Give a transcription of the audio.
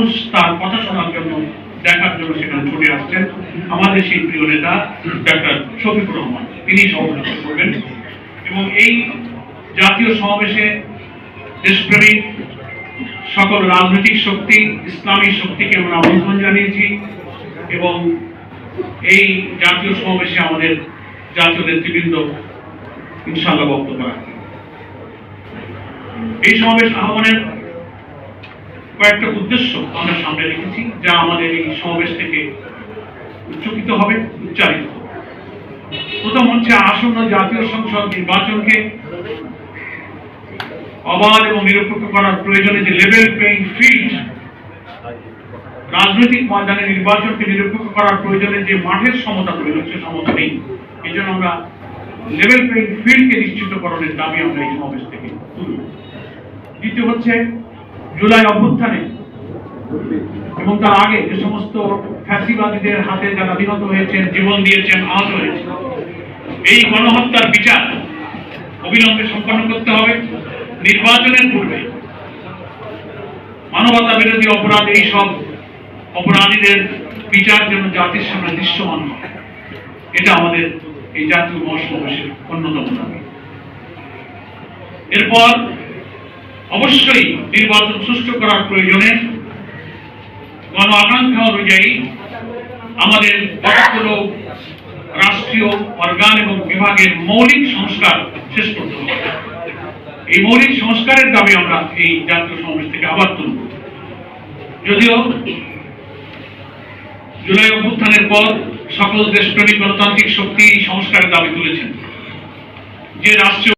মানুষ তার কথা শোনার জন্য, দেখার জন্য সেখানে ছুটে আসছেন। আমাদের সেই প্রিয় নেতা, ডাক্তার শফিকুর রহমান, তিনি সভাপতিত্ব করবেন। এবং এই জাতীয় সমাবেশে দেশপ্রেমিক সকল রাজনৈতিক শক্তি, ইসলামী শক্তিকে আমরা আমন্ত্রণ জানিয়েছি। এবং এই জাতীয় সমাবেশে আমাদের জাতীয় নেতৃবৃন্দ ইনশাআল্লাহ বক্তব্য রাখবেন। এই সমাবেশ আহ্বানের কয়েকটা উদ্দেশ্য আমরা সামনে রেখেছি, যা আমাদের এই সমাবেশ থেকে উচ্চকিত হবে, উচ্চারিত প্রথম হচ্ছে আসন্ন জাতীয় সংসদ নির্বাচনকে অবাধ এবং নিরপেক্ষ করার প্রয়োজনে যে লেভেল প্লেইং ফিল্ড রাজনৈতিক ময়দানে নির্বাচনকে নিরপেক্ষ করার প্রয়োজনে যে মাঠের সমতা প্রয়োজন সে সমতা নেই। এই জন্য আমরা লেভেল প্লেইং ফিল্ডকে নিশ্চিতকরণের দাবি আমরা এই সমাবেশ থেকে তুলব। দ্বিতীয় হচ্ছে জুলাই অভ্যুত্থানে এবং তার আগে যে সমস্ত ফ্যাসিবাদীদের হাতে যারা নিহত হয়েছেন, জীবন দিয়েছেন, আহত হয়েছেন, এই গণহত্যার বিচার অবিলম্বে সম্পন্ন করতে হবে। নির্বাচনের পূর্বে মানবতা বিরোধী অপরাধ, এই সব অপরাধীদের বিচার যেন জাতির সামনে দৃশ্যমান হয়, এটা আমাদের এই জাতীয় মহাসমাবেশের অন্যতম দাবি। এরপর অবশ্যই নির্বাচন সুষ্ঠু করার প্রয়োজনে গণ আকাঙ্ক্ষা অনুযায়ী আমাদের কতগুলো রাষ্ট্রীয় অর্গান এবং বিভাগের মৌলিক সংস্কার শেষ করতে হবে। এই মৌলিক সংস্কারের দাবি আমরা এই জাতীয় সমাবেশ থেকে আবার তুলব। যদিও জুলাই অভ্যুত্থানের পর সকল দেশপ্রেমিক গণতান্ত্রিক শক্তি সংস্কারের দাবি তুলেছেন। যে রাষ্ট্রীয়